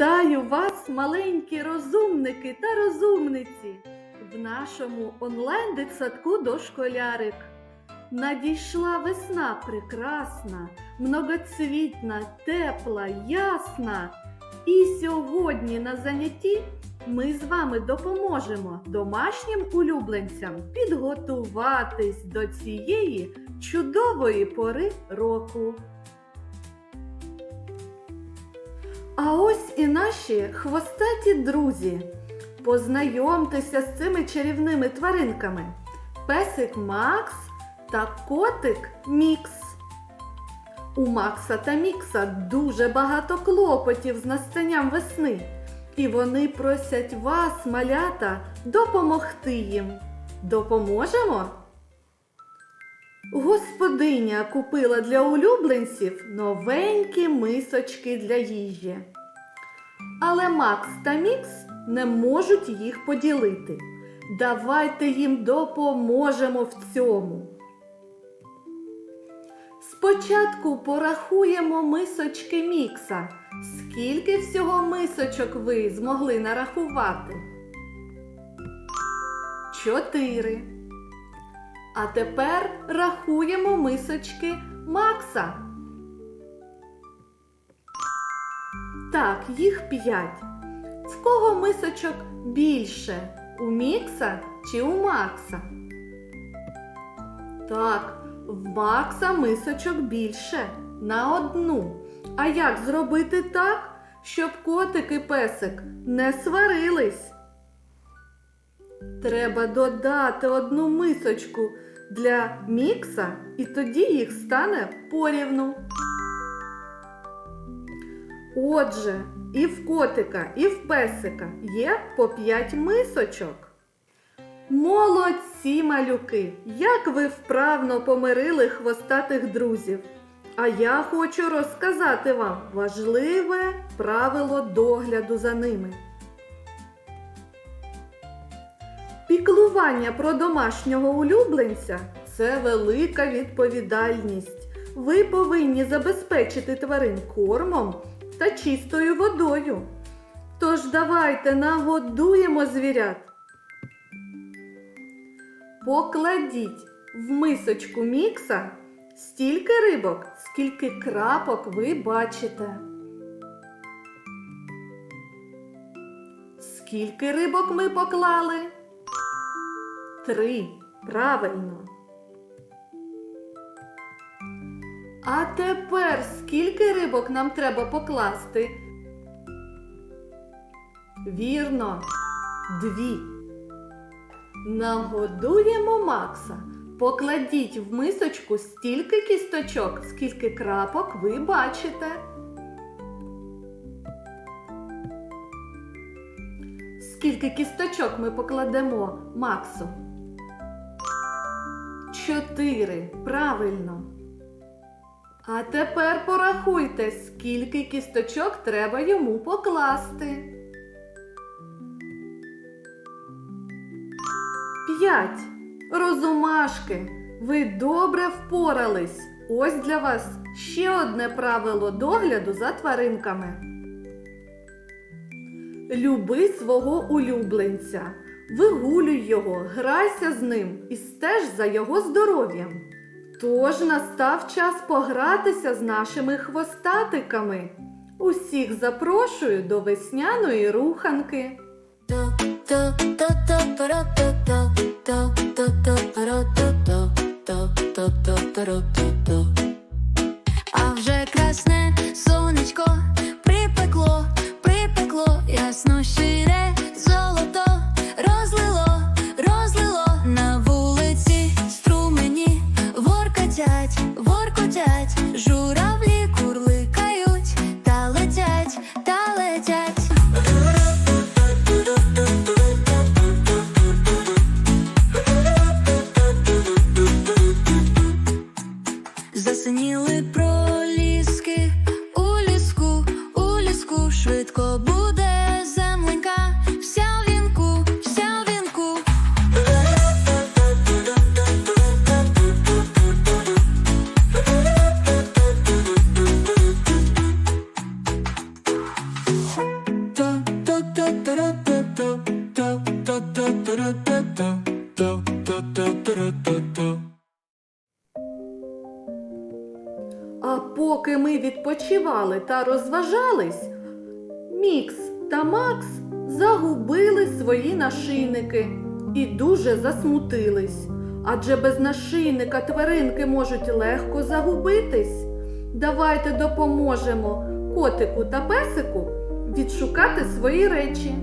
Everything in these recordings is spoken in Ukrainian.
Вітаю вас, маленькі розумники та розумниці, в нашому онлайн-дитсадку дошколярик. Надійшла весна прекрасна, многоцвітна, тепла, ясна. І сьогодні на занятті ми з вами допоможемо домашнім улюбленцям підготуватись до цієї чудової пори року. А ось і наші хвостаті друзі. Познайомтеся з цими чарівними тваринками. Песик Макс та котик Мікс. У Макса та Мікса дуже багато клопотів з настанням весни. І вони просять вас, малята, допомогти їм. Допоможемо? Господиня купила для улюбленців новенькі мисочки для їжі. Але Макс та Мікс не можуть їх поділити. Давайте їм допоможемо в цьому. Спочатку порахуємо мисочки Мікса. Скільки всього мисочок ви змогли нарахувати? Чотири. А тепер рахуємо мисочки Макса. Так, їх п'ять. В кого мисочок більше? У Мікса чи у Макса? Так, в Макса мисочок більше на одну. А як зробити так, щоб котик і песик не сварились? Треба додати одну мисочку для мікса, і тоді їх стане порівну. Отже, і в котика, і в песика є по 5 мисочок. Молодці, малюки! Як ви вправно помирили хвостатих друзів! А я хочу розказати вам важливе правило догляду за ними. Піклування про домашнього улюбленця це велика відповідальність. Ви повинні забезпечити тварин кормом та чистою водою. Тож давайте нагодуємо звірят. Покладіть в мисочку мікса стільки рибок, скільки крапок ви бачите. Скільки рибок ми поклали? Три. Правильно. А тепер скільки рибок нам треба покласти? Вірно, дві. Нагодуємо Макса. Покладіть в мисочку стільки кісточок, скільки крапок ви бачите. Скільки кісточок ми покладемо Максу? Чотири. Правильно. А тепер порахуйте, скільки кісточок треба йому покласти. П'ять. Розумашки. Ви добре впорались. Ось для вас ще одне правило догляду за тваринками. Люби свого улюбленця. Вигулюй його, грайся з ним і стеж за його здоров'ям. Тож настав час погратися з нашими хвостатиками. Усіх запрошую до весняної руханки. журавлі курликають, та летять, та летять. Засиніли проліски у ліску, у ліску швидко. Відпочивали та розважались, Мікс та Макс загубили свої нашийники і дуже засмутились. Адже без нашийника тваринки можуть легко загубитись. Давайте допоможемо котику та песику відшукати свої речі.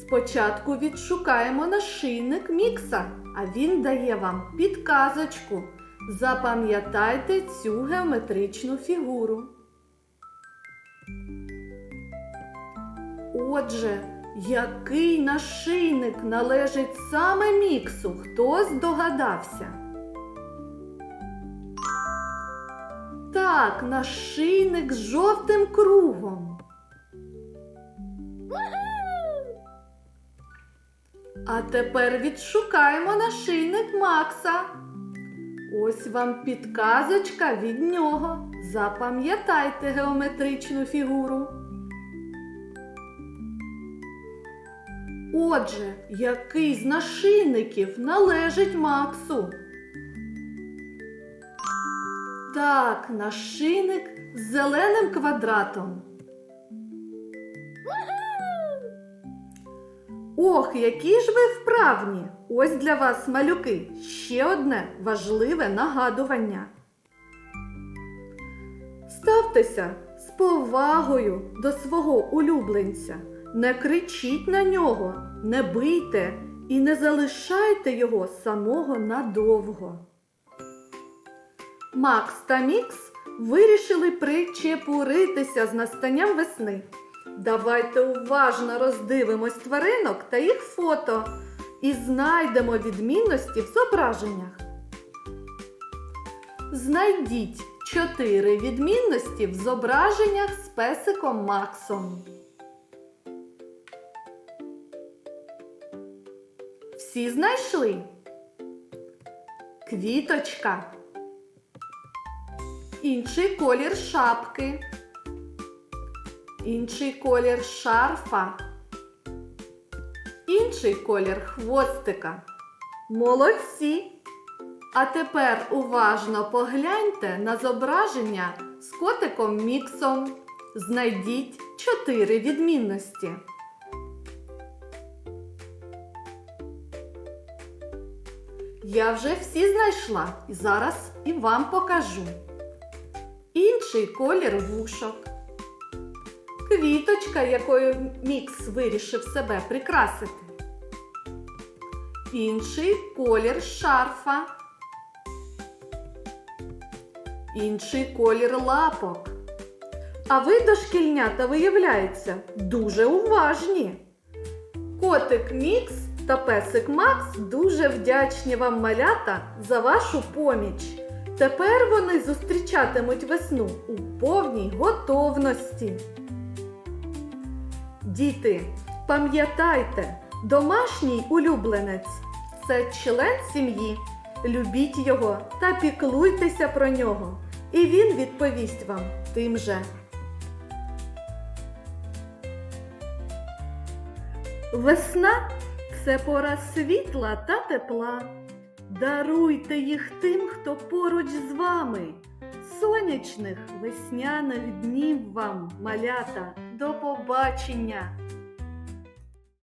Спочатку відшукаємо нашийник Мікса, а він дає вам підказочку. Запам'ятайте цю геометричну фігуру. Отже, який нашийник належить саме Міксу? Хто здогадався? Так, нашийник з жовтим кругом. А тепер відшукаємо нашийник Макса. Ось вам підказочка від нього. Запам'ятайте геометричну фігуру. Отже, який з нашийників належить Максу? Так, нашийник з зеленим квадратом. Ох, які ж ви вправні! Ось для вас, малюки, ще одне важливе нагадування. Ставтеся з повагою до свого улюбленця, не кричіть на нього, не бийте і не залишайте його самого надовго. Макс та Мікс вирішили причепуритися з настанням весни. Давайте уважно роздивимось тваринок та їх фото і знайдемо відмінності в зображеннях. Знайдіть чотири відмінності в зображеннях з песиком Максом. Всі знайшли? Квіточка. Інший колір шапки. Інший колір шарфа. Інший колір хвостика. Молодці! А тепер уважно погляньте на зображення з котиком Міксом. Знайдіть чотири відмінності. Я вже всі знайшла і зараз і вам покажу. Інший колір вушок. Квіточка, якою Мікс вирішив себе прикрасити. Інший колір шарфа. Інший колір лапок. А ви, дошкільнята, виявляється, дуже уважні. Котик Мікс та песик Макс дуже вдячні вам малята за вашу поміч. Тепер вони зустрічатимуть весну у повній готовності. Діти, пам'ятайте, домашній улюбленець це член сім'ї. Любіть його та піклуйтеся про нього, і він відповість вам тим же. Весна це пора світла та тепла. Даруйте їх тим, хто поруч з вами. Сонячних весняних днів вам, малята, до побачення!